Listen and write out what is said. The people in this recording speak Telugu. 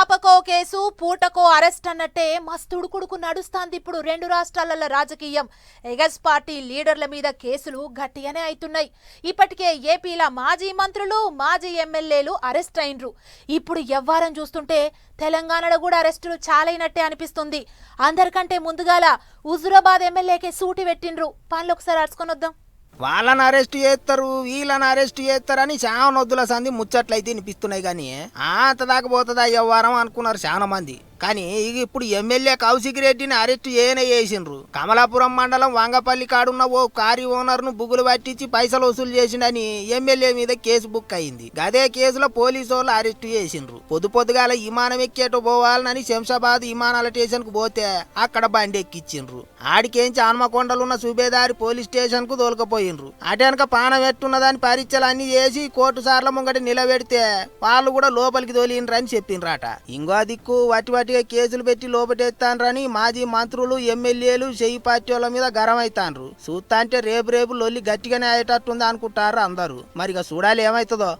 చాపకో కేసు పూటకో అరెస్ట్ అన్నట్టే మస్తు ఉడుకుడుకు నడుస్తాంది ఇప్పుడు రెండు రాష్ట్రాలలో రాజకీయం. ఎగస్ పార్టీ లీడర్ల మీద కేసులు గట్టిగానే అవుతున్నాయి ఇప్పటికే ఏపీల మాజీ మంత్రులు మాజీ ఎమ్మెల్యేలు అరెస్ట్ అయినరు. ఇప్పుడు ఎవ్వారం చూస్తుంటే తెలంగాణలో కూడా అరెస్టులు చాలైనట్టే అనిపిస్తుంది. అందరికంటే ముందుగాల హుజురాబాద్ ఎమ్మెల్యేకే సూటి పెట్టిండ్రు పనులు ఒకసారి అరుచుకొని వద్దాం వాళ్ళని అరెస్ట్ చేస్తారు వీళ్ళని అరెస్ట్ చేస్తారని చాలా నొద్దుల సంది ముచ్చట్లయితే వినిపిస్తున్నాయి కానీ ఆ, అంత దాకా పోతుందా అనుకున్నారు చాలా మంది కానీ ఇప్పుడు ఎమ్మెల్యే కౌశిక్ రెడ్డిని అరెస్ట్ చేయనే చేసిండ్రు? కమలాపురం మండలం వంగపల్లి కాడున్న ఓ కారి ఓనర్ను బుగులు పట్టించి పైసలు వసూలు చేసిండని ఎమ్మెల్యే మీద కేసు బుక్ అయింది. గదే కేసులో పోలీసు వాళ్ళు అరెస్ట్ చేసిండ్రు. పొద్దు పొద్దుగాల విమానం ఎక్కేటో పోవాలని శంషాబాద్ విమానాల స్టేషన్కు పోతే అక్కడ బండి ఎక్కిచ్చిండ్రు ఆడికేంచి హనుమకొండలున్న సుబేదారి పోలీస్ స్టేషన్కు దోలుకపోయిండ్రు అటెనక పానం ఎట్టున్నదాని పరీక్షలు అన్ని చేసి కోర్టు సార్ల ముంగట నిలబెడితే వాళ్ళు కూడా లోపలికి తోలిండ్రు అని చెప్పిండ్రట. ఇంకో దిక్కు వట్టి వట్టిగా కేసులు పెట్టి లోపటెత్తాన్రని మాజీ మంత్రులు ఎమ్మెల్యేలు చెయ్యి పార్టీ వాళ్ళ మీద గరం అవుతాండ్రు చూస్తా అంటే రేపు రేపు లొల్లి గట్టిగానే అయ్యేటట్టుంది అనుకుంటారు అందరూ. మరి ఇక చూడాలి ఏమవుతుందో